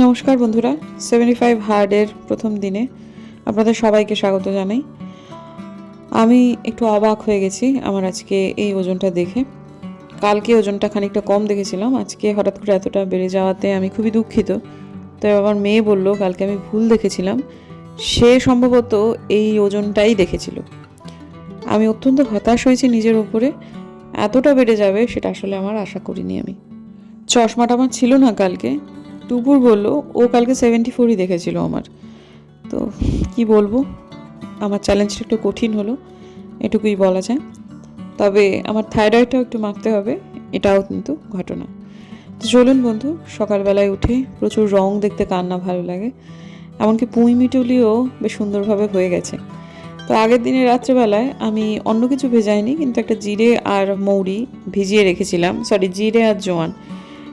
নমস্কার বন্ধুরা seventy five হার্ডের প্রথম দিনে আপনাদের সবাইকে স্বাগত জানাই। আমি একটু অবাক হয়ে গেছি আমার আজকে এই ওজনটা দেখে। কালকে ওজনটা খানিকটা কম দেখেছিলাম, আজকে হঠাৎ করে এতটা বেড়ে যাওয়াতে আমি খুবই দুঃখিত। তো আমার মেয়ে বলল, কালকে আমি ভুল দেখেছিলাম, সে সম্ভবত এই ওজনটাই দেখেছিল। আমি অত্যন্ত হতাশ হয়েছি নিজের উপরে, এতটা বেড়ে যাবে সেটা আসলে আমার আশা করিনি আমি। চশমাটা আমার ছিল না কালকে টুপুর বলল ও কালকে সেভেন্টি ফোরই দেখেছিল আমার। তো কি বলব, আমার চ্যালেঞ্জটা একটু কঠিন হলো, এটুকুই বলা যায়। তবে আমার থাইরয়েডটাও একটু মাখতে হবে, এটাও কিন্তু ঘটনা। তো চলুন বন্ধু, সকালবেলায় উঠে প্রচুর রং দেখতে কার না ভালো লাগে। এমনকি পুঁই মিটুলিও বেশ সুন্দরভাবে হয়ে গেছে। তো আগের দিনে রাত্রেবেলায় আমি অন্য কিছু ভেজাইনি, কিন্তু একটা জিরে আর মৌরি ভিজিয়ে রেখেছিলাম। সরি জিরে আর জোয়ান।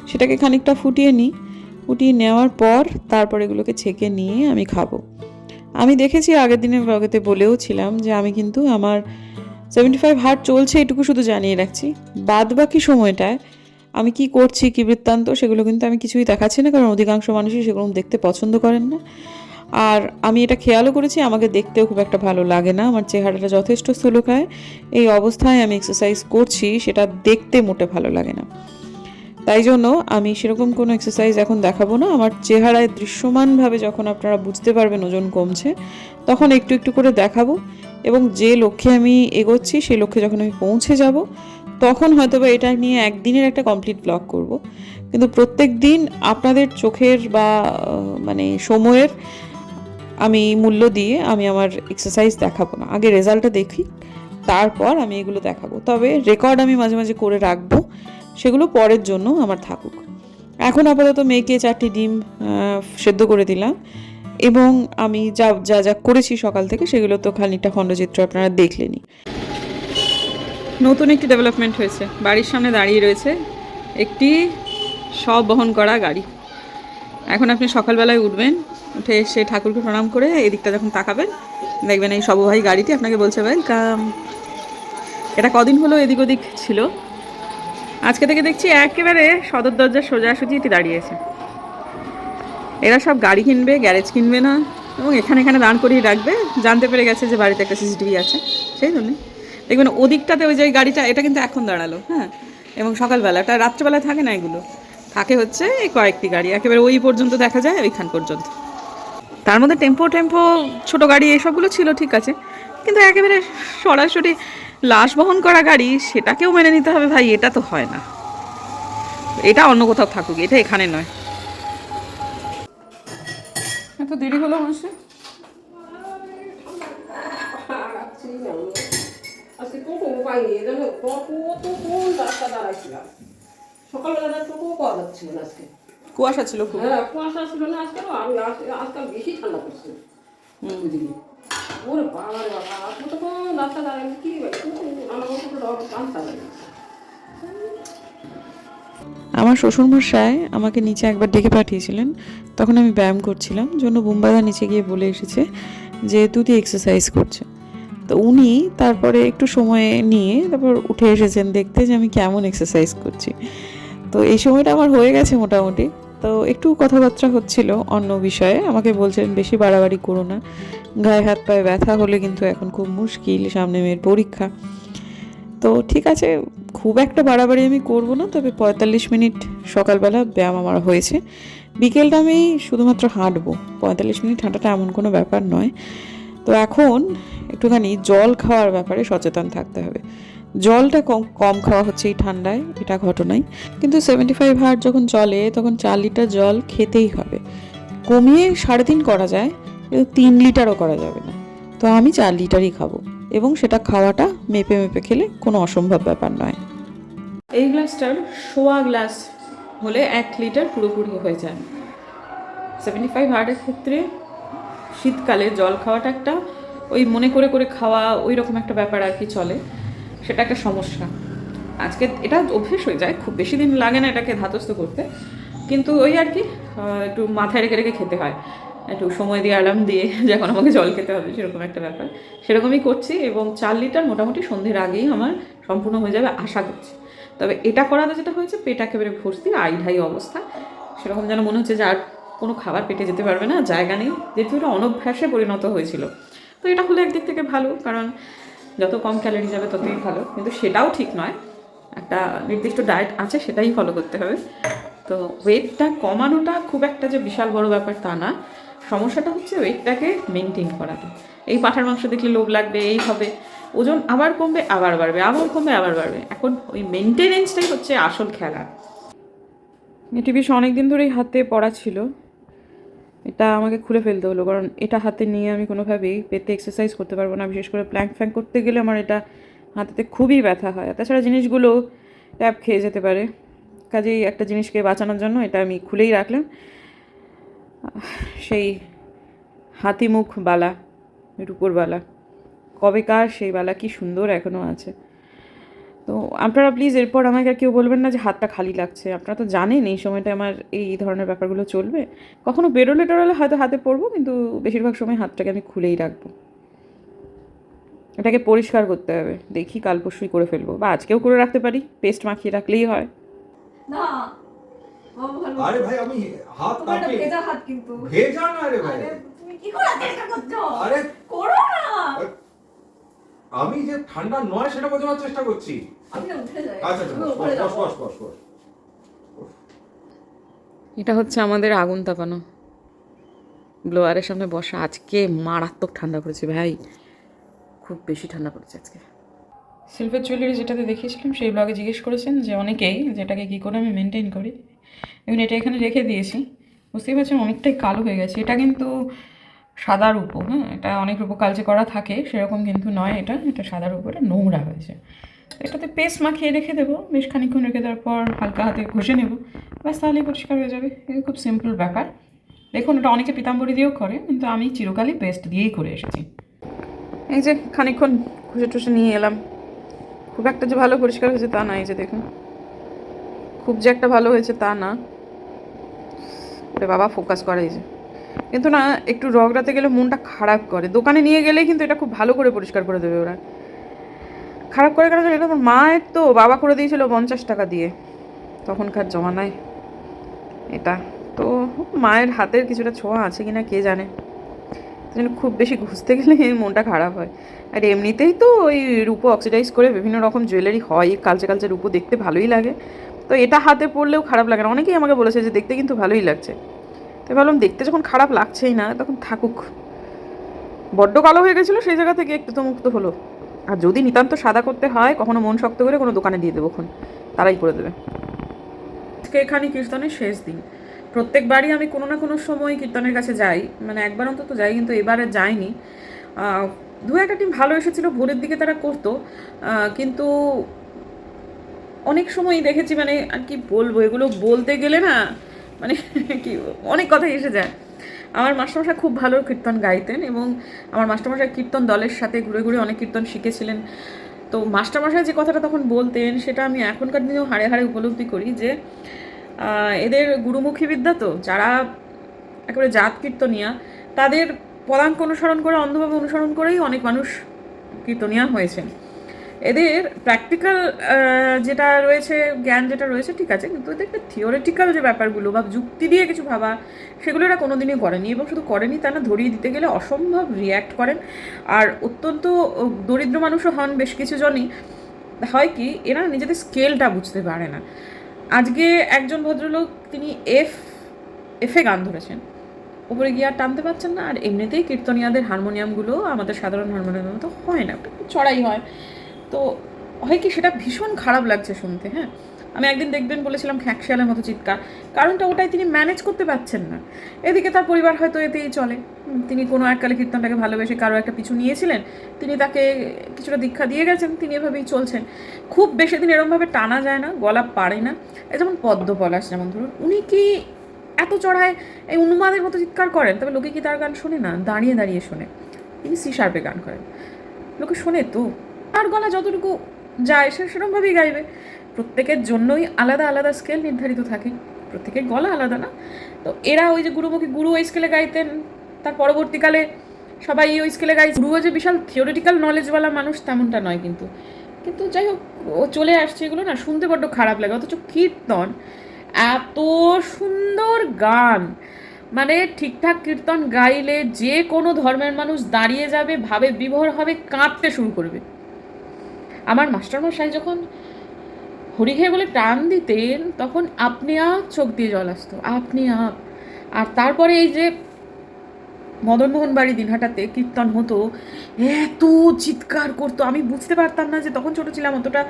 সেটাকে খানিকটা ফুটিয়ে নিই। ফুটিয়ে নেওয়ার পর তারপর এগুলোকে ছেঁকে নিয়ে আমি খাব। আমি দেখেছি আগের দিনের ব্লগেতে বলেও ছিলাম যে আমি কিন্তু আমার সেভেন্টি ফাইভ হার্ট চলছে এটুকু শুধু জানিয়ে রাখছি। বাদ বাকি সময়টায় আমি কি করছি, কি বৃত্তান্ত সেগুলো কিন্তু আমি কিছুই দেখাচ্ছি না, কারণ অধিকাংশ মানুষই সেগুলো দেখতে পছন্দ করেন না। আর আমি এটা খেয়ালও করেছি, আমাকে দেখতেও খুব একটা ভালো লাগে না। আমার চেহারাটা যথেষ্ট স্থূলকায় এই অবস্থায় আমি এক্সারসাইজ করছি, সেটা দেখতে মোটে ভালো লাগে না। তাই জন্য আমি সেরকম কোনো এক্সারসাইজ এখন দেখাবো না। আমার চেহারায় দৃশ্যমানভাবে যখন আপনারা বুঝতে পারবেন ওজন কমছে, তখন একটু একটু করে দেখাবো এবং যে লক্ষ্যে আমি এগোচ্ছি, সেই লক্ষ্যে যখন আমি পৌঁছে যাব, তখন হয়তো বা এটা নিয়ে একদিনের একটা কমপ্লিট ব্লগ করব। কিন্তু প্রত্যেক দিন আপনাদের চোখের বা মানে সময়ের আমি মূল্য দিয়ে আমি আমার এক্সারসাইজ দেখাবো না। আগে রেজাল্টটা দেখি, তারপর আমি এগুলো দেখাবো। তবে রেকর্ড আমি মাঝে মাঝে করে রাখব। সেগুলো পরের জন্য আমার থাকুক। এখন আপাতত মেয়েকে চারটি ডিম সেদ্ধ করে দিলাম এবং আমি যা যা যা করেছি সকাল থেকে সেগুলো তো খানিকটা খণ্ডচিত্র আপনারা দেখলেনি নতুন একটি ডেভেলপমেন্ট হয়েছে। বাড়ির সামনে দাঁড়িয়ে রয়েছে একটি সব বহন করা গাড়ি। এখন আপনি সকালবেলায় উঠবেন, উঠে এসে ঠাকুরকে প্রণাম করে এদিকটা যখন তাকাবেন, দেখবেন এই সবভাই গাড়িটি আপনাকে বলছে ওয়েলকাম এটা কদিন হলো এদিক ওদিক ছিল। আজকে থেকে দেখছি একেবারে সদর দরজার সোজাসুজি এটি দাঁড়িয়েছে। এরা সব গাড়ি কিনবে, গ্যারেজ কিনবে না, এবং এখানে এখানে দাঁড় করিয়ে রাখবে। জানতে পেরে গেছে যে বাড়িতে একটা সিসিটিভি আছে। সেই জন্যে। দেখবেন ওদিকটাতে ওই যে গাড়িটা, এটা কিন্তু এখন দাঁড়াল হ্যাঁ? এবং সকালবেলা এটা রাত্রেবেলা থাকে না এগুলো? থাকে হচ্ছে এই কয়েকটি গাড়ি, একেবারে ওই পর্যন্ত দেখা যায় ওইখান পর্যন্ত। তার মধ্যে টেম্পো টেম্পো, ছোট গাড়ি, এসবগুলো ছিল, ঠিক আছে। কিন্তু একেবারে সরাসরি লাশ বহন করা গাড়ি সেটাকেও মেনে নিতে হবে ভাই এটা তো হয় না। এটা অন্য কোথাও থাকুক এটা এখানে নয়। এত দেরি হলো মানুষের আজকে টোটো পাইনি জানো? টোটো তো কোন রাস্তা দাঁড়াইছিলাম। সকালবেলা টোটো পাওয়া যাচ্ছিল না আজকে। কুয়াশা ছিল খুব। হ্যাঁ কুয়াশা ছিল না আজকে আমি আজকাল বেশি ঠান্ডা পড়ছে। ওরে বাবা আজকে তো কোন রাস্তা কি আমার রাস্তা দাঁড়াই আমার শ্বশুরমশাই আমাকে নিচে একবার ডেকে পাঠিয়েছিলেন, তখন আমি ব্যায়াম করছিলাম, জন্য বুম্বাদা নিচে গিয়ে বলে এসেছে যে, তুই এক্সারসাইজ করছে। তো উনি তারপরে একটু সময় নিয়ে তারপর উঠে এসেছেন দেখতে যে, আমি কেমন এক্সারসাইজ করছি? তো এই সময়টা আমার হয়ে গেছে মোটামুটি। তো একটু কথাবার্তা হচ্ছিল অন্য বিষয়ে। আমাকে বলছেন, বেশি বাড়াবাড়ি করো না। গায়ে হাত পায়ে ব্যথা হলে কিন্তু এখন খুব মুশকিল সামনে মেয়ের পরীক্ষা। তো ঠিক আছে, খুব একটা বাড়াবাড়ি আমি করব না, তবে পঁয়তাল্লিশ মিনিট সকালবেলা ব্যায়াম আমার হয়েছে। বিকেলটা আমি শুধুমাত্র হাঁটবো। পঁয়তাল্লিশ মিনিট হাঁটাটা এমন কোনো ব্যাপার নয়। তো এখন একটুখানি জল খাওয়ার ব্যাপারে সচেতন থাকতে হবে। জলটা কম কম খাওয়া হচ্ছে এই ঠান্ডায়, এটা ঘটনাই। কিন্তু সেভেন্টি ফাইভ হার্ট যখন চলে, তখন চার লিটার জল খেতেই হবে। কমিয়ে সাড়ে তিন করা যায়, কিন্তু তিন লিটারও করা যাবে না। তো আমি চার লিটারই খাব, এবং সেটা খাওয়াটা মেপে মেপে খেলে কোনো অসম্ভব ব্যাপার নয়। এই গ্লাসটার সোয়া গ্লাস হলে এক লিটার পুরোপুরি হয়ে যায়। সেভেন্টি ফাইভ হার্টের ক্ষেত্রে শীতকালে জল খাওয়াটা একটা, ওই মনে করে করে খাওয়া, ওই রকম একটা ব্যাপার আর কি চলে। সেটা একটা সমস্যা। আজকে এটা অভ্যেস হয়ে যায়, খুব বেশি দিন লাগে না এটাকে ধাতস্থ করতে। কিন্তু ওই আর কি একটু মাথায় রেখে রেখে খেতে হয়। একটু সময় দিয়ে, আরাম দিয়ে, যখন আমাকে জল খেতে হবে, সেরকম একটা ব্যাপার। সেরকমই করছি এবং চার লিটার মোটামুটি সন্ধ্যের আগেই আমার সম্পূর্ণ হয়ে যাবে আশা করছি। তবে এটা করাতে যেটা হয়েছে, পেট একেবারে ভর্তি, আই ঢাই অবস্থা। সেরকম যেন মনে হচ্ছে যে আর কোনো খাবার পেটে যেতে পারবে না, জায়গা নেই। যেহেতু এটা অনভ্যাসে পরিণত হয়েছিল। তো এটা হলে একদিক থেকে ভালো, কারণ যত কম ক্যালোরি যাবে ততই ভালো। কিন্তু সেটাও ঠিক নয়। একটা নির্দিষ্ট ডায়েট আছে, সেটাই ফলো করতে হবে। তো ওয়েটটা কমানোটা খুব একটা যে বিশাল বড় ব্যাপার তা না। সমস্যাটা হচ্ছে ওয়েটটাকে মেনটেন করাটা। এই পাঠার মাংস দেখলে লোভ লাগবে, এই হবে। ওজন আবার কমবে, আবার বাড়বে, আবার কমবে, আবার বাড়বে। এখন ওই মেনটেনেন্সটাই হচ্ছে আসল খেলা। এটি বেশ অনেকদিন ধরেই হাতে পড়া ছিল। এটা আমাকে খুলে ফেলতে হলো, কারণ এটা হাতে নিয়ে আমি কোনোভাবেই পেতে এক্সারসাইজ করতে পারব না, বিশেষ করে প্ল্যাঙ্ক ফ্যাঙ্ক করতে গেলে আমার এটা হাতেতে খুবই ব্যথা হয়। তাছাড়া জিনিসগুলো ট্যাপ খেয়ে যেতে পারে, কাজেই একটা জিনিসকে বাঁচানোর জন্য এটা আমি খুলেই রাখলাম। সেই হাতিমুখ বালা, রূপোর বালা, কবেকার সেই বালা কি সুন্দর এখনও আছে। তো আপনারা প্লিজ এরপর আমাকে আর কেউ বলবেন না যে হাতটা খালি লাগছে। আপনারা তো জানেন এই সময়টা আমার এই ধরনের ব্যাপারগুলো চলবে। কখনো বেরোলে টেরোলে হয়তো হাতে পড়ব কিন্তু বেশিরভাগ সময় হাতটাকে আমি খুলেই রাখব। এটাকে পরিষ্কার করতে হবে। দেখি কাল পরশুই করে ফেলব বা আজকেও করে রাখতে পারি। পেস্ট মাখিয়ে রাখলেই হয়। না আরে ভাই আমি হাত কাটে ভেজা হাত কিন্তু। ভেজা না রে ভাই। তুমি কি করার চেষ্টা করছ আরে করো না। আমি যে ঠান্ডা নয় সেটা বোঝানোর চেষ্টা করছি। উপরে এটা হচ্ছে আমাদের আগুন তাপানো। ব্লোয়ারের সামনে বসা আজকে মারাত্মক ঠান্ডা পড়েছে ভাই। খুব বেশি ঠান্ডা পড়েছে আজকে। সিলভার জুয়েলারি যেটাতে দেখিয়েছিলাম, সেই ব্লগে জিজ্ঞেস করেছেন যে অনেকেই যেটাকে কী করে আমি মেনটেন করি। এবং এটা এখানে রেখে দিয়েছি। বুঝতেই পারছেন, অনেকটাই কালো হয়ে গেছে। এটা কিন্তু সাদা রূপো হ্যাঁ? এটা অনেক রূপো কালচে করা থাকে, সেরকম কিন্তু নয় এটা। এটা সাদার উপরে নোংরা হয়েছে। এটাতে পেস্ট মাখিয়ে রেখে দেবো, বেশ খানিক্ষণ রেখে দেওয়ার পর হালকা হাতে ঘষে নেব। ব্যাস, তাহলেই পরিষ্কার হয়ে যাবে। এটা খুব সিম্পল ব্যাপার। দেখুন এটা অনেকে পিতাম্বরি দিয়েও করে, কিন্তু আমি চিরকালই পেস্ট দিয়েই করে এসেছি। এই যে খানিক্ষণ ঘষে টুসে নিয়ে এলাম। খুব একটা যে ভালো পরিষ্কার হয়েছে তা না, এই যে দেখুন। খুব যে একটা ভালো হয়েছে তা না। ওরে বাবা ফোকাস করে এই যে। কিন্তু না, একটু রগড়াতে গেলে মনটা খারাপ করে। দোকানে নিয়ে গেলেই কিন্তু এটা খুব ভালো করে পরিষ্কার করে দেবে ওরা। খারাপ করে কেন এটা আমার মায়ের তো বাবা করে দিয়েছিল পঞ্চাশ টাকা দিয়ে। তখনকার জমানায়। এটা তো মায়ের হাতের কিছুটা ছোঁয়া আছে কিনা কে জানে। খুব বেশি ঘুষতে গেলে মনটা খারাপ হয়। আর এমনিতেই তো ওই রূপো অক্সিডাইজ করে বিভিন্ন রকম জুয়েলারি হয়, কালচে কালচে রূপো দেখতে ভালোই লাগে। তো এটা হাতে পড়লেও খারাপ লাগে না। অনেকেই আমাকে বলেছে যে দেখতে কিন্তু ভালোই লাগছে। তো ভাবলাম দেখতে যখন খারাপ লাগছেই না, তখন থাকুক। বড্ড কালো হয়ে গেছিল, সেই জায়গা থেকে একটু তো মুক্ত হলো। আর যদি নিতান্ত সাদা করতে হয়, কখনো মন শক্ত করে কোনো দোকানে দিয়ে দেবো তারাই করে দেবে। আজকে এখানে কীর্তনের শেষ দিন। প্রত্যেকবারই আমি কোনো না কোনো সময় কীর্তনের কাছে যাই। মানে একবার অন্তত যাই, কিন্তু এবারে যাইনি। দু একটা টিম ভালো এসেছিল, ভোরের দিকে তারা করতো। কিন্তু অনেক সময় দেখেছি মানে আর কি বলব, এগুলো বলতে গেলে না মানে কি, অনেক কথাই এসে যায়। আমার মাস্টারমশাই খুব ভালো কীর্তন গাইতেন এবং আমার মাস্টারমশাই কীর্তন দলের সাথে ঘুরে ঘুরে অনেক কীর্তন শিখেছিলেন। তো মাস্টারমশাই যে কথাটা তখন বলতেন, সেটা আমি এখনকার দিনেও হাড়ে হাড়ে উপলব্ধি করি যে এদের গুরুমুখী বিদ্যা তো, যারা একেবারে জাত কীর্তনিয়া, তাদের পদাঙ্ক অনুসরণ করে, অন্ধভাবে অনুসরণ করেই অনেক মানুষ কীর্তনিয়া হয়েছেন। এদের প্র্যাকটিক্যাল যেটা রয়েছে, জ্ঞান যেটা রয়েছে, ঠিক আছে, কিন্তু এদের থিওরিটিক্যাল যে ব্যাপারগুলো বা যুক্তি দিয়ে কিছু ভাবা, সেগুলো এরা কোনোদিনই করেনি এবং শুধু করেনি তা না, ধরিয়ে দিতে গেলে অসম্ভব রিয়্যাক্ট করেন। আর অত্যন্ত দরিদ্র মানুষও হন বেশ কিছু জনই। হয় কি, এরা নিজেদের স্কেলটা বুঝতে পারে না। আজকে একজন ভদ্রলোক, তিনি এফ এফে গান ধরেছেন। উপরে গিয়ে আর টানতে পারছেন না, আর এমনিতেই কীর্তনিয়াদের হারমোনিয়ামগুলো আমাদের সাধারণ হারমোনিয়ামের মতো হয় না চড়াই হয়। তো হয় কি সেটা ভীষণ খারাপ লাগছে শুনতে হ্যাঁ? আমি একদিন দেখবেন বলেছিলাম খ্যাঁকশিয়ালের মতো চিৎকার। কারণটা ওটাই তিনি ম্যানেজ করতে পারছেন না। এদিকে তার পরিবার হয়তো এতেই চলে। তিনি কোনো এককালে কীর্তনটাকে ভালোবেসে কারও একটা পিছু নিয়েছিলেন। তিনি তাকে কিছুটা দীক্ষা দিয়ে গেছেন, তিনি এভাবেই চলছেন। খুব বেশি দিন এরমভাবে টানা যায় না, গলা পারে না। এ যেমন পদ্ম পলাশ যেমন ধরুন, উনি কি এত চড়ায় এই উন্মাদের মতো চিৎকার করেন? তবে লোকে কি তার গান শোনে না? দাঁড়িয়ে দাঁড়িয়ে শোনে। তিনি সি শার্পে গান করেন। লোকে শোনে তো। তার গলা যতটুকু যায় সে সেরকমভাবেই গাইবে। প্রত্যেকের জন্যই আলাদা আলাদা স্কেল নির্ধারিত থাকে। প্রত্যেকের গলা আলাদা না। তো এরা ওই যে গুরুমুখী গুরু ওই স্কেলে গাইতেন। তার পরবর্তীকালে সবাই ওই স্কেলে গাই। গুরুও যে বিশাল থিওরিটিক্যাল নলেজওয়ালা মানুষ তেমনটা নয় কিন্তু। কিন্তু যাই হোক, ও চলে আসছে এগুলো না শুনতে বড্ড খারাপ লাগে। অথচ কীর্তন, এত সুন্দর গান। মানে ঠিকঠাক কীর্তন গাইলে যে কোনো ধর্মের মানুষ দাঁড়িয়ে যাবে, ভাবে বিভোর হবে কাঁদতে শুরু করবে। আমার মাস্টারমশাই যখন হরি খেয়ে বলে টান দিতেন, তখন আপনি আপ চোখ দিয়ে জল আসতো, আপনি আপ। আর তারপরে এই যে মদনমোহন বাড়ি দিনহাটাতে কীর্তন হতো, এত চিৎকার করতো, আমি বুঝতে পারতাম না যে তখন ছোটো ছিলাম, অতটা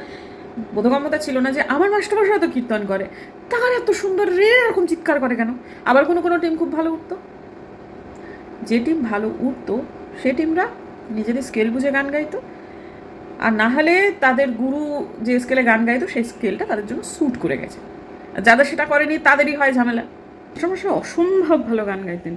বোধগম্যতা ছিল না যে আমার মাস্টারমশাই এত কীর্তন করে। তার এত সুন্দর রে, এরকম চিৎকার করে কেন? আবার কোনো কোনো টিম খুব ভালো উঠতো। যে টিম ভালো উঠতো, সে টিমরা নিজেদের স্কেল বুঝে গান গাইতো। আর না হলে তাদের গুরু যে স্কেলে গান গাইতো, সেই স্কেলটা তাদের জন্য স্যুট করে গেছে। যাদের সেটা করেনি, তাদেরই হয় ঝামেলা। মাস্টারমশাই অসম্ভব ভালো গান গাইতেন।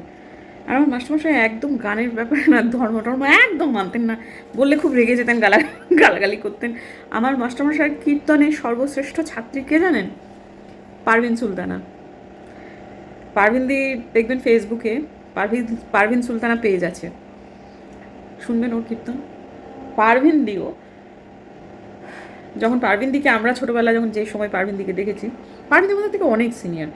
আর আমার মাস্টারমশাই একদম গানের ব্যাপারে না, ধর্ম টর্ম একদম মানতেন না। বললে খুব রেগে যেতেন, গালা, গালাগালি করতেন। আমার মাস্টারমশাই কীর্তনের সর্বশ্রেষ্ঠ ছাত্রী কে জানেন? পারভিন সুলতানা। পারভিনদি দেখবেন ফেসবুকে পারভিন পারভিন সুলতানা পেজ আছে। শুনবেন ওর কীর্তন? পারভিন দিও যখন পারভিন দিকে আমরা ছোটোবেলা যখন যে সময় পারভিন দিকে দেখেছি পারভিন আমাদের থেকে অনেক সিনিয়র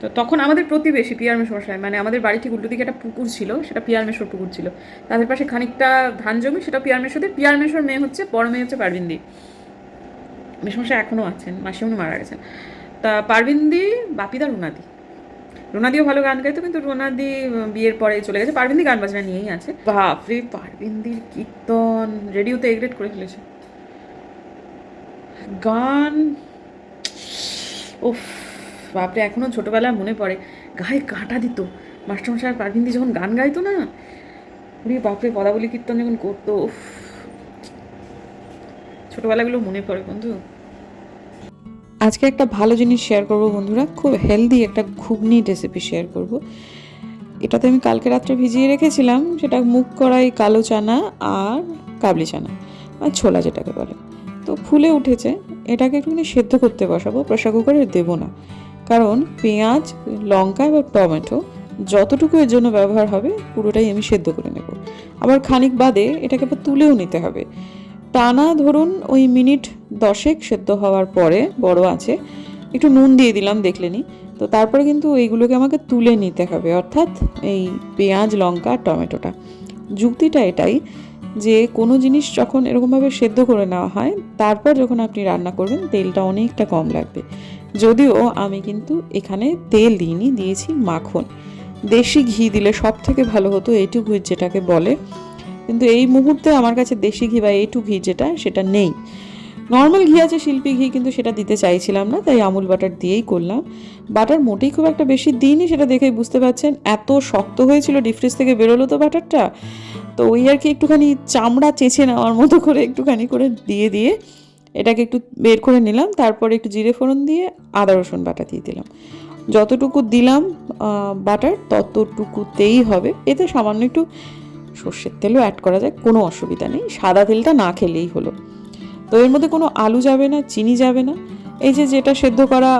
তো তখন আমাদের প্রতিবেশী পিয়ার মেশমশাই মানে আমাদের বাড়ি ঠিক উল্টো দিকে একটা পুকুর ছিল, সেটা পিয়ার মেশোর পুকুর ছিল। তাদের পাশে খানিকটা ধান জমি, সেটা পিয়ার মেশোদের। পিয়ার মেশোর মেয়ে হচ্ছে, বড় মেয়ে হচ্ছে পারভিন দি মেশমশাই এখনও আছেন, মাসিমণি মারা গেছেন। তা পারভিন দি বাপিদা রুনাদি। রোনাদিও ভালো গান গাইতো, কিন্তু রোনাদি বিয়ের পরে চলে গেছে। পারভিন্দি গান বাজনা নিয়েই আছে। বাপরে, পারভিন্দির কীর্তন। রেডিওতে এগ্রেড করে ফেলেছে। গান, উফ, বাপরে এখনও ছোটোবেলায় মনে পড়ে। গায়ে কাঁটা দিত। মাস্টারমশাই আর পারভিন্দি যখন গান গাইতো না, ওরে বাপরে, পদাবলী কীর্তন যখন করতো, উফ। ছোটোবেলাগুলো মনে পড়ে বন্ধু। আজকে একটা ভালো জিনিস শেয়ার করব বন্ধুরা, খুব হেলদি একটা ঘুগনি রেসিপি শেয়ার করব। এটাতে আমি কালকে রাত্রে ভিজিয়ে রেখেছিলাম, সেটা মুখ কড়াই, কালো চানা আর কাবলি চানা আর ছোলা যেটাকে বলে। তো ফুলে উঠেছে, এটাকে একটুখানি সেদ্ধ করতে বসাবো প্রেশার কুকারে দেবো না। কারণ পেঁয়াজ, লঙ্কা এবং টমেটো, যতটুকু এর জন্য ব্যবহার হবে, পুরোটাই আমি সেদ্ধ করে নেব। আবার খানিক বাদে এটাকে আবার তুলেও নিতে হবে। টানা ধরুন ওই মিনিট দশেক সেদ্ধ হওয়ার পরে, বড় আছে, একটু নুন দিয়ে দিলাম দেখলেনি তো তারপরে কিন্তু এইগুলোকে আমাকে তুলে নিতে হবে, অর্থাৎ এই পেঁয়াজ, লঙ্কা, টমেটোটা। যুক্তিটা এটাই যে কোনো জিনিস যখন এরকমভাবে সেদ্ধ করে নেওয়া হয়, তারপর যখন আপনি রান্না করবেন, তেলটা অনেকটা কম লাগবে। যদিও আমি কিন্তু এখানে তেল দিইনি, দিয়েছি মাখন। দেশি ঘি দিলে সব থেকে ভালো হতো এইটু ঘি যেটাকে বলে। কিন্তু এই মুহূর্তে আমার কাছে দেশি ঘি বা এইটু ঘি যেটা, সেটা নেই। নর্মাল ঘি আছে, শিল্পী ঘি, কিন্তু সেটা দিতে চাইছিলাম না, তাই আমুল বাটার দিয়েই করলাম। বাটার মোটেই খুব একটা বেশি দিইনি, সেটা দেখেই বুঝতে পারছেন, এত শক্ত হয়েছিল, ডিফ্রিজ থেকে বেরোলো তো বাটারটা। তো ওই আর কি একটুখানি চামড়া চেঁচে নেওয়ার মতো করে একটুখানি করে দিয়ে দিয়ে এটাকে একটু বের করে নিলাম, তারপরে একটু জিরে ফোড়ন দিয়ে আদা রসুন বাটা দিয়ে দিলাম। যতটুকু দিলাম বাটার ততটুকুতেই হবে। এতে সামান্য একটু সর্ষের তেলও অ্যাড করা যায়, কোনো অসুবিধা নেই। সাদা তেলটা না খেলেই হলো। তো এর মধ্যে কোনো আলু যাবে না, চিনি যাবে না। এই যে যেটা সেদ্ধ করা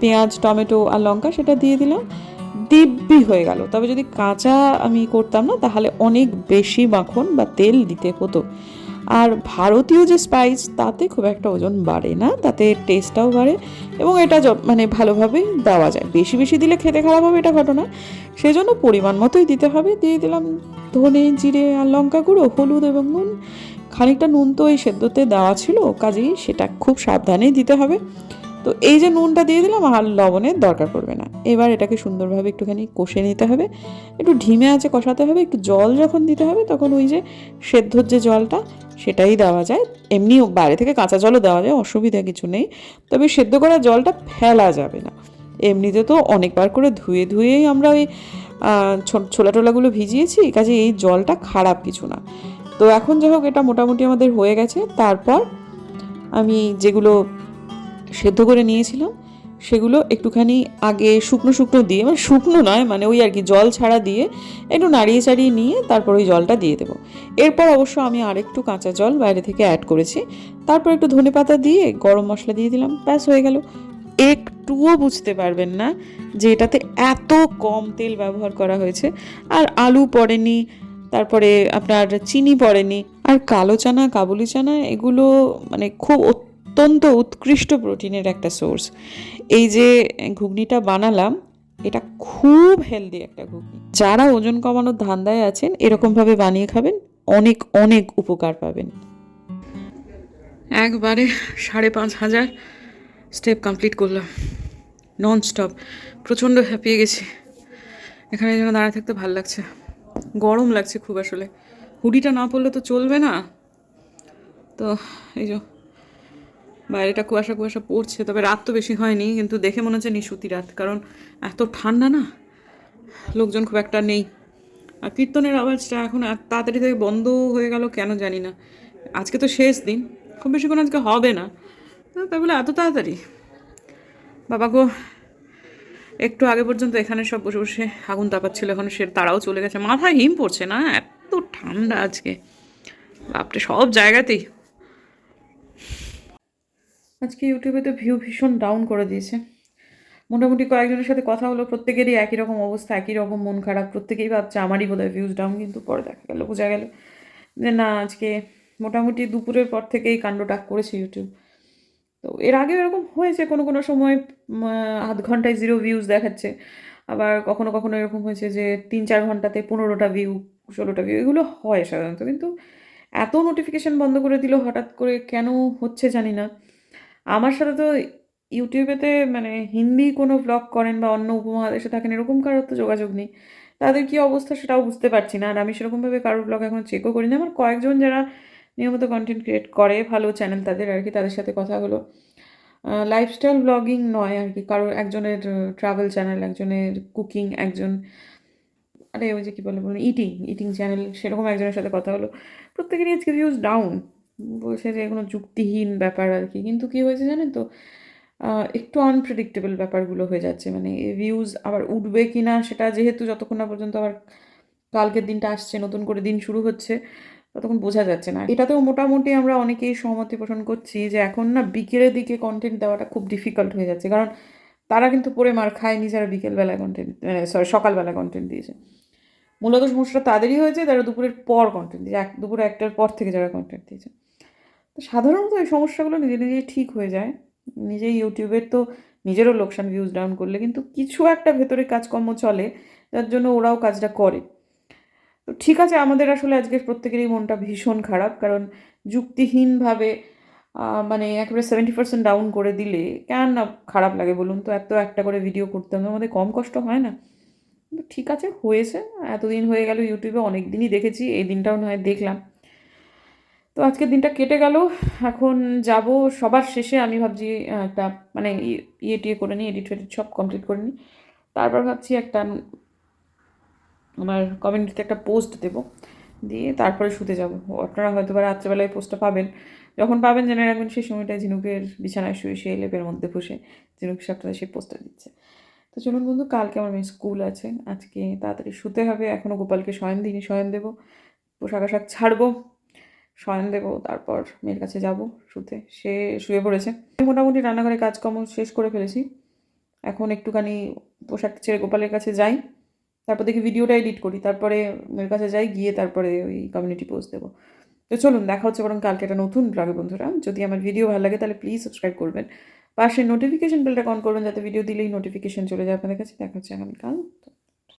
পেঁয়াজ, টমেটো আর লঙ্কা সেটা দিয়ে দিলাম। দিব্যি হয়ে গেল। তবে যদি কাঁচা আমি করতাম না, তাহলে অনেক বেশি মাখন বা তেল দিতে হতো। আর ভারতীয় যে স্পাইস তাতে খুব একটা ওজন বাড়ে না, তাতে টেস্টটাও বাড়ে এবং এটা মানে ভালোভাবে দেওয়া যায়। বেশি বেশি দিলে খেতে খারাপ হবে এটা ঘটনা। সেজন্য পরিমাণ মতোই দিতে হবে। দিয়ে দিলাম ধনে, জিরে আর লঙ্কা গুঁড়ো, হলুদ এবং নুন। খানিকটা নুন তো এই সেদ্ধতে দেওয়া ছিল, কাজেই সেটা খুব সাবধানেই দিতে হবে। তো এই যে নুনটা দিয়ে দিলাম, আর লবণের দরকার পড়বে না। এবার এটাকে সুন্দরভাবে একটুখানি কষে নিতে হবে। একটু ঢিমে আছে কষাতে হবে, একটু জল যখন দিতে হবে, তখন ওই যে সেদ্ধর যে জলটা, সেটাই দেওয়া যায়। এমনি বাইরে থেকে কাঁচা জলও দেওয়া যায়, অসুবিধা কিছু নেই। তবে সেদ্ধ করা জলটা ফেলা যাবে না। এমনিতে তো অনেকবার করে ধুয়ে ধুয়েই আমরা ওই ছোলা টোলাগুলো ভিজিয়েছি, কাজে এই জলটা খারাপ কিছু না। তো এখন যাই হোক, এটা মোটামুটি আমাদের হয়ে গেছে। তারপর আমি যেগুলো সেদ্ধ করে নিয়েছিলাম। সেগুলো একটুখানি আগে শুকনো শুকনো দিয়ে মানে শুকনো নয় মানে ওই আর কি জল ছাড়া দিয়ে একটু নাড়িয়ে চাড়িয়ে নিয়ে তারপর ওই জলটা দিয়ে দেবো। এরপর অবশ্য আমি আরেকটু কাঁচা জল বাইরে থেকে অ্যাড করেছি। তারপর একটু ধনে পাতা দিয়ে গরম মশলা দিয়ে দিলাম, ব্যাস হয়ে গেল। একটুও বুঝতে পারবেন না যে এটাতে এত কম তেল ব্যবহার করা হয়েছে। আর আলু পড়েনি, তারপরে আপনার চিনি পড়েনি, আর কালো চানা, কাবুলি চানা, এগুলো মানে খুব অত্যন্ত উৎকৃষ্ট প্রোটিনের একটা সোর্স। এই যে ঘুগনিটা বানালাম, এটা খুব হেলদি একটা ঘুগনি। যারা ওজন কমানোর ধান্দায় আছেন, এরকমভাবে বানিয়ে খাবেন, অনেক অনেক উপকার পাবেন। একবারে সাড়ে পাঁচ হাজার স্টেপ কমপ্লিট করলাম। নন স্টপ প্রচণ্ড হ্যাপিয়ে গেছি। এখানে যেন দাঁড়ায় থাকতে ভালো লাগছে। গরম লাগছে খুব আসলে। হুডিটা না পড়লে তো চলবে না। তো এই যে বাইরেটা কুয়াশা কুয়াশা পড়ছে, তবে রাত তো বেশি হয়নি, কিন্তু দেখে মনে হচ্ছে নিশুতি রাত, কারণ এত ঠান্ডা না? লোকজন খুব একটা নেই। আর কীর্তনের আওয়াজটা এখন তাড়াতাড়ি থেকে বন্ধ হয়ে গেল কেন জানি না। আজকে তো শেষ দিন, খুব বেশিক্ষণ আজকে হবে না। তো তাই বলে এত তাড়াতাড়ি। বাবা গো, একটু আগে পর্যন্ত এখানে সব বসে বসে আগুন তাপাচ্ছিল, এখন সে তারাও চলে গেছে। মাথায় হিম পড়ছে না, এত ঠান্ডা আজকে। বাপরে, সব জায়গাতেই। আজকে ইউটিউবে তো ভিউ ভীষণ ডাউন করে দিয়েছে। মোটামুটি কয়েকজনের সাথে কথা হলো, প্রত্যেকেরই একই রকম অবস্থা, একই রকম মন খারাপ, প্রত্যেকেই ভাবছে আমারই বোধহয় ভিউজ ডাউন কিন্তু পরে দেখা গেল, বোঝা গেল যে না, আজকে মোটামুটি দুপুরের পর থেকেই কাণ্ডটা করেছে ইউটিউব তো এর আগে এরকম হয়েছে, কোনো কোনো সময় আধ ঘন্টায় জিরো ভিউজ দেখাচ্ছে, আবার কখনো কখনো এরকম হয়েছে যে তিন চার ঘন্টাতে পনেরোটা ভিউ ষোলোটা ভিউ এগুলো হয় সাধারণত, কিন্তু এত নোটিফিকেশন বন্ধ করে দিল, হঠাৎ করে কেন হচ্ছে জানি না। আমার সাথে তো ইউটিউবেতে মানে হিন্দি কোনো ব্লগ করেন বা অন্য উপমহাদেশে থাকেন এরকম কারোর তো যোগাযোগ নেই। তাদের কী অবস্থা সেটাও বুঝতে পারছি না। আর আমি সেরকমভাবে কারোর ব্লগ এখন চেকও করি না আমার কয়েকজন যারা নিয়মিত কন্টেন্ট ক্রিয়েট করে, ভালো চ্যানেল তাদের আর কি, তাদের সাথে কথা হলো। লাইফস্টাইল ব্লগিং নয় আর কি। কারোর একজনের ট্রাভেল চ্যানেল একজনের কুকিং একজন আরে ওই যে কী বলে বলুন ইটিং ইটিং চ্যানেল সেরকম একজনের সাথে কথা হলো। প্রত্যেকেরই আজকে ভিউজ ডাউন বলছে যে কোনো যুক্তিহীন ব্যাপার আর কি। কিন্তু কি হয়েছে জানেন তো? একটু আনপ্রেডিক্টেবল ব্যাপারগুলো হয়ে যাচ্ছে। মানে ভিউজ আবার উঠবে কি না সেটা যেহেতু যতক্ষণ না পর্যন্ত আবার কালকের দিনটা আসছে, নতুন করে দিন শুরু হচ্ছে, ততক্ষণ বোঝা যাচ্ছে না। এটাতেও মোটামুটি আমরা অনেকেই সহমতি পোষণ করছি যে এখন না বিকেলের দিকে কন্টেন্ট দেওয়াটা খুব ডিফিকাল্ট হয়ে যাচ্ছে। কারণ তারা কিন্তু পরে মার খায়নি যারা বিকেলবেলা কন্টেন্ট মানে সরি সকালবেলা কন্টেন্ট দিয়েছে। মূলত সমস্যাটা তাদেরই হয়েছে, যারা দুপুরের পর কন্টেন্ট দিয়েছে, এক দুপুরে একটার পর থেকে যারা কন্টেন্ট দিয়েছে। তো সাধারণত এই সমস্যাগুলো নিজে নিজেই ঠিক হয়ে যায়। নিজেই ইউটিউবের তো নিজেরও লোকসান ভিউজ ডাউন করলে কিন্তু কিছু একটা ভেতরে কাজকর্ম চলে, যার জন্য ওরাও কাজটা করে। তো ঠিক আছে, আমাদের আসলে আজকে প্রত্যেকেরই মনটা ভীষণ খারাপ, কারণ যুক্তিহীনভাবে মানে একেবারে সেভেন্টি পার্সেন্ট ডাউন করে দিলে কেন না খারাপ লাগে বলুন তো? এত একটা করে ভিডিও করতে হবে, আমাদের কম কষ্ট হয় না। কিন্তু ঠিক আছে, হয়েছে, এতদিন হয়ে গেল ইউটিউবে অনেক দিনই দেখেছি, এই দিনটাও নয়, দেখলাম। তো আজকের দিনটা কেটে গেল। এখন যাব সবার শেষে। আমি ভাবছি একটা মানে ইয়ে টিয়ে করে নিই এডিট ফেডিট সব কমপ্লিট করে নিই। তারপর ভাবছি একটা আমার কমিউনিটিতে একটা পোস্ট দেব। দিয়ে তারপরে শুতে যাব। আপনারা হয়তো বা রাত্রেবেলায় পোস্টটা পাবেন। যখন পাবেন, জেনে রাখবেন সেই সময়টায় ঝিনুকের বিছানায় শুয়ে শুয়ে লেপের মধ্যে বসে ঝিনুক সপ্তাহে সেই পোস্টটা দিচ্ছে। তো চলুন বন্ধু, কালকে আমার মেয়ে স্কুল আছে। আজকে তাড়াতাড়ি শুতে হবে। এখনও গোপালকে শয়ন দিইনি, শয়ন দেবো। পোশাক আশাক ছাড়বো। শয়ন দেবো, তারপর মেয়ের কাছে যাব শুতে। সে শুয়ে পড়েছে। মোটামুটি রান্নাঘরে কাজকর্ম শেষ করে ফেলেছি। এখন একটুখানি পোশাক ছেড়ে গোপালের কাছে যাই। তারপর দেখি ভিডিওটা এডিট করি। তারপরে মেয়ের কাছে যাই, গিয়ে তারপরে ওই কমিউনিটি পোস্ট দেবো। তো চলুন, দেখা হচ্ছে বরং কালকে একটা নতুন ব্লগে বন্ধুরা। যদি আমার ভিডিও ভালো লাগে, তাহলে প্লিজ সাবস্ক্রাইব করবেন। পাশে নোটিফিকেশন বেলটা অন করবেন, যাতে ভিডিও দিলেই নোটিফিকেশন চলে যায় আপনাদের কাছে। দেখা হচ্ছে আগামীকাল।